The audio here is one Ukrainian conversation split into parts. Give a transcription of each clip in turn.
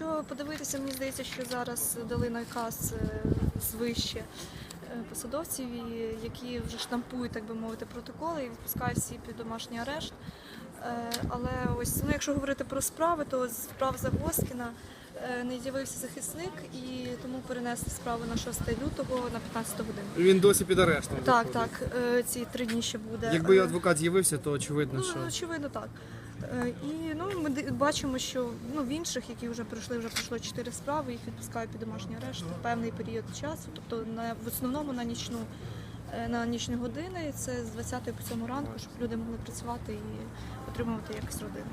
якщо подивитися, мені здається, що зараз дали наказ е, звище е, посадовців, які вже штампують, так би мовити, протоколи і відпускають всі під домашній арешт. Е, Але ось, ну, якщо говорити про справи, то з справ Загоскіна не з'явився захисник і тому перенесли справу на 6 лютого на 15 годину. Він досі під арештом. Так, виходить. так, ці три дні ще буде. Якби адвокат з'явився, то очевидно, Ну, що очевидно, так. Е, І ну, ми бачимо, що ну, в інших, які вже пройшли, вже пройшло чотири справи, їх відпускають під домашній арешт певний період часу, тобто на, в основному на нічну. е, На нічні години це з 20 по 7 ранку, щоб люди могли працювати і отримувати якось родину.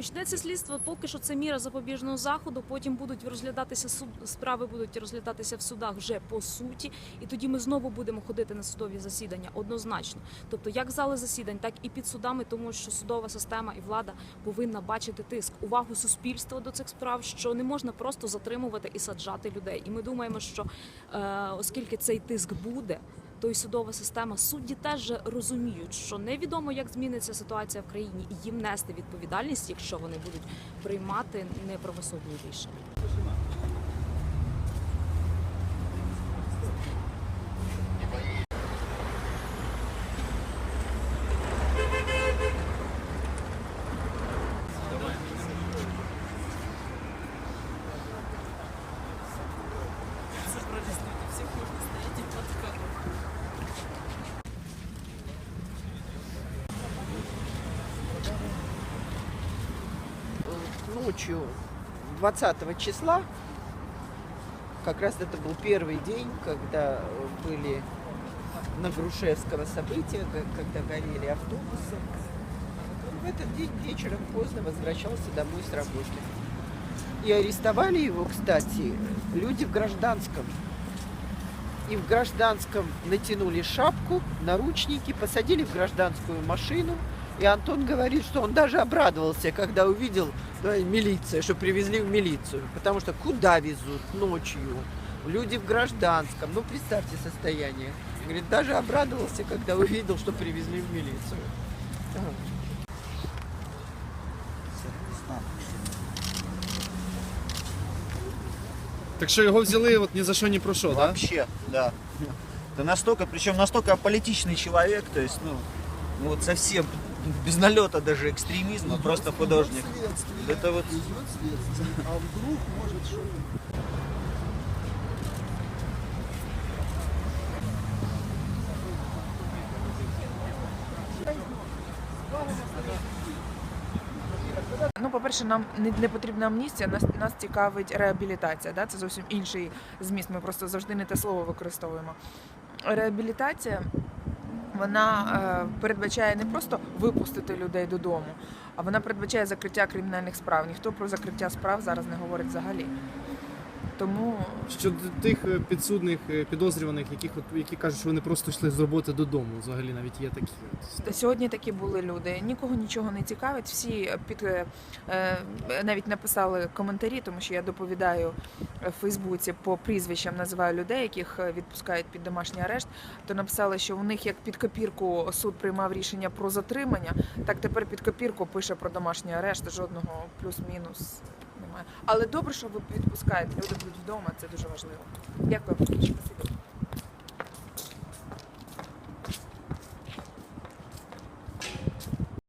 Почнеться слідство, поки що це міра запобіжного заходу. Потім будуть розглядатися суд справи, будуть розглядатися в судах вже по суті, і тоді ми знову будемо ходити на судові засідання однозначно. Тобто, як зали засідань, так і під судами, тому що судова система і влада повинна бачити тиск, увагу суспільства до цих справ, що не можна просто затримувати і саджати людей. І ми думаємо, що е, оскільки цей тиск буде. То й судова система судді теж розуміють, що невідомо, як зміниться ситуація в країні, і їм нести відповідальність, якщо вони будуть приймати неправосудні рішення. Ночью 20 числа, как раз это был первый день, когда были на Грушевского события, когда горели автобусы. В этот день вечером поздно возвращался домой с работы. И арестовали его, кстати, люди в гражданском. И в гражданском натянули шапку, наручники, посадили в гражданскую машину. И Антон говорит, что он даже обрадовался, когда увидел да, милиция, что привезли в милицию. Потому что куда везут ночью? Люди в гражданском. Ну, представьте состояние. Говорит, даже обрадовался, когда увидел, что привезли в милицию. Так що його взяли от ні за що, ні про що, так? Вообще, да. Это настолько, причем настолько аполитичный человек, то есть, ну, ну вот совсем без налета даже экстремизма, просто художник. Это вот Ну, по-перше, нам не потрібна амністія, нас, нас цікавить реабілітація. Да? Це зовсім інший зміст. Ми просто завжди не те слово використовуємо. Реабілітація вона е, передбачає не просто випустити людей додому, а вона передбачає закриття кримінальних справ. Ніхто про закриття справ зараз не говорить взагалі. Тому Щодо тих е, підсудних е, підозрюваних, яких от які кажуть, що вони просто йшли з роботи додому. Взагалі навіть є такі. от. Сьогодні такі були люди. Нікого нічого не цікавить. Всі під е, навіть написали коментарі, тому що я доповідаю в Фейсбуці по прізвищам, називаю людей, яких відпускають під домашній арешт. То написали, що у них як під копірку суд приймав рішення про затримання, так тепер під копірку пише про домашній арешт. Жодного плюс-мінус. Але добре, що ви відпускаєте. Люди будуть вдома. Це дуже важливо. Дякую. Спасибо.